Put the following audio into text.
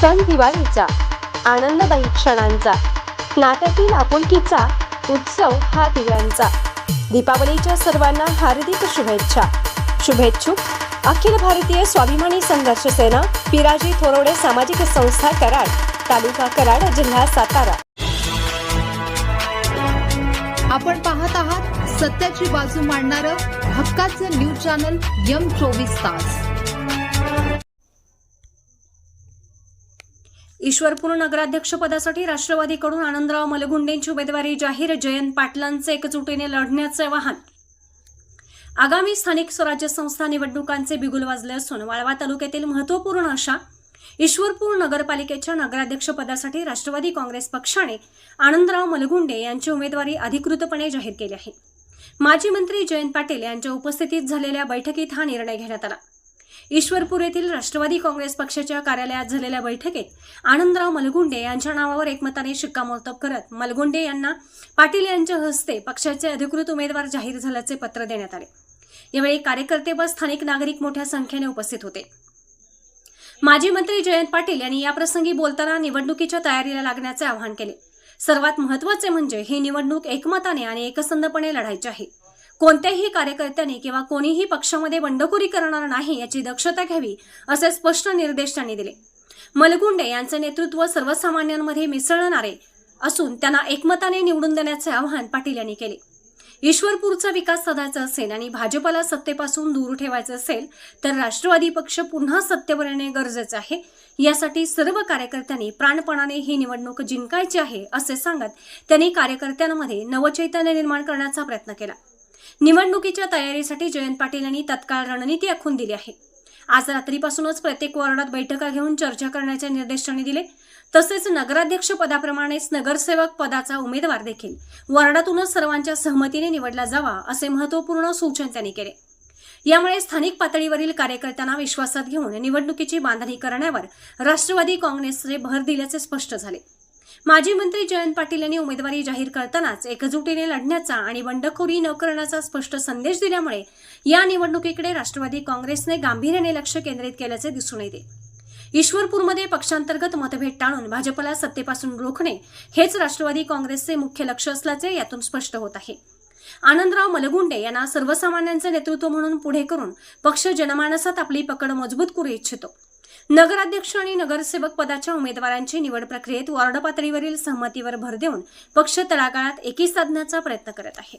सण दिवाळीचा आनंददायी क्षणांचा नात्यातील आपुलकीचा उत्सव हा दिव्यांचा. दीपावलीच्या सर्वांना हार्दिक शुभेच्छा. शुभेच्छुक अखिल भारतीय स्वाभिमानी संघर्ष सेना पिराजी थोरवडे सामाजिक संस्था कराड तालुका कराड जिल्हा सातारा. आपण पाहत आहात सत्याची बाजू मांडणारं हक्काचं न्यूज चॅनल यम चोवीस तास. ईश्वरपूर नगराध्यक्षपदासाठी राष्ट्रवादीकडून आनंदराव मलगुंडेंची उमेदवारी जाहीर जयंत पाटलांचे एकजुटीने लढण्याचे आवाहन. आगामी स्थानिक स्वराज्य संस्था निवडणुकांचे बिगुल वाजले असून वाळवा तालुक्यातील महत्त्वपूर्ण अशा ईश्वरपूर नगरपालिकेच्या नगराध्यक्षपदासाठी राष्ट्रवादी काँग्रेस पक्षाने आनंदराव मलगुंडे यांची उमेदवारी अधिकृतपणे जाहीर केली आहे. माजी मंत्री जयंत पाटील यांच्या उपस्थितीत झालेल्या बैठकीत हा निर्णय घेण्यात आला. ईश्वरपूर येथील राष्ट्रवादी काँग्रेस पक्षाच्या कार्यालयात झालेल्या बैठकीत आनंदराव मलगुंडे यांच्या नावावर एकमताने शिक्कामोर्तब करत मलगुंडे यांना पाटील यांच्या हस्ते पक्षाचे अधिकृत उमेदवार जाहीर झाल्याचे पत्र देण्यात आले. यावेळी कार्यकर्ते व स्थानिक नागरिक मोठ्या संख्येने उपस्थित होते. माजी मंत्री जयंत पाटील यांनी याप्रसंगी बोलताना निवडणुकीच्या तयारीला लागण्याचे आवाहन केले. सर्वात महत्त्वाचे म्हणजे ही निवडणूक एकमताने आणि एकसंधपणे लढायची आहे. कोणत्याही कार्यकर्त्यांनी किंवा कोणीही पक्षामध्ये बंडखोरी करणार नाही याची दक्षता घ्यावी असे स्पष्ट निर्देश त्यांनी दिले. मलगुंडे यांचे नेतृत्व सर्वसामान्यांमध्ये मिसळणारे असून त्यांना एकमताने निवडून देण्याचे आवाहन पाटील यांनी केले. ईश्वरपूरचा विकास साधायचा असेल आणि भाजपला सत्तेपासून दूर ठेवायचं असेल तर राष्ट्रवादी पक्ष पुन्हा सत्तेवर येणे गरजेचे आहे. यासाठी सर्व कार्यकर्त्यांनी प्राणपणाने ही निवडणूक जिंकायची आहे असे सांगत त्यांनी कार्यकर्त्यांमध्ये नवचैतन्य निर्माण करण्याचा प्रयत्न केला. निवडणुकीच्या तयारीसाठी जयंत पाटील यांनी तत्काळ रणनीती आखून दिली आहे. आज रात्रीपासूनच प्रत्येक वॉर्डात बैठका घेऊन चर्चा करण्याचे निर्देश त्यांनी दिले. तसेच नगराध्यक्ष पदाप्रमाणेच नगरसेवक पदाचा उमेदवार देखील वॉर्डातूनच सर्वांच्या सहमतीने निवडला जावा असे महत्त्वपूर्ण सूचन त्यांनी केले. यामुळे स्थानिक पातळीवरील कार्यकर्त्यांना विश्वासात घेऊन निवडणुकीची बांधणी करण्यावर राष्ट्रवादी काँग्रेसने भर दिल्याचे स्पष्ट झाले. माजी मंत्री जयंत पाटील यांनी उमेदवारी जाहीर करतानाच एकजुटीने लढण्याचा आणि बंडखोरी न करण्याचा स्पष्ट संदेश दिल्यामुळे या निवडणुकीकडे राष्ट्रवादी काँग्रेसने गांभीर्याने लक्ष केंद्रित केल्याचे दिसून येते. ईश्वरपूरमध्ये पक्षांतर्गत मतभेद टाळून भाजपला सत्तेपासून रोखणे हेच राष्ट्रवादी काँग्रेसचे मुख्य लक्ष असल्याचे यातून स्पष्ट होत आहे. आनंदराव मलगुंडे यांना सर्वसामान्यांचे नेतृत्व म्हणून पुढे करून पक्ष जनमानसात आपली पकड मजबूत करू इच्छितो. नगराध्यक्ष आणि नगरसेवक पदाच्या उमेदवारांची निवड प्रक्रियेत वॉर्ड पातळीवरील सहमतीवर भर देऊन पक्ष तळागाळात एकी साधण्याचा प्रयत्न करत आहे.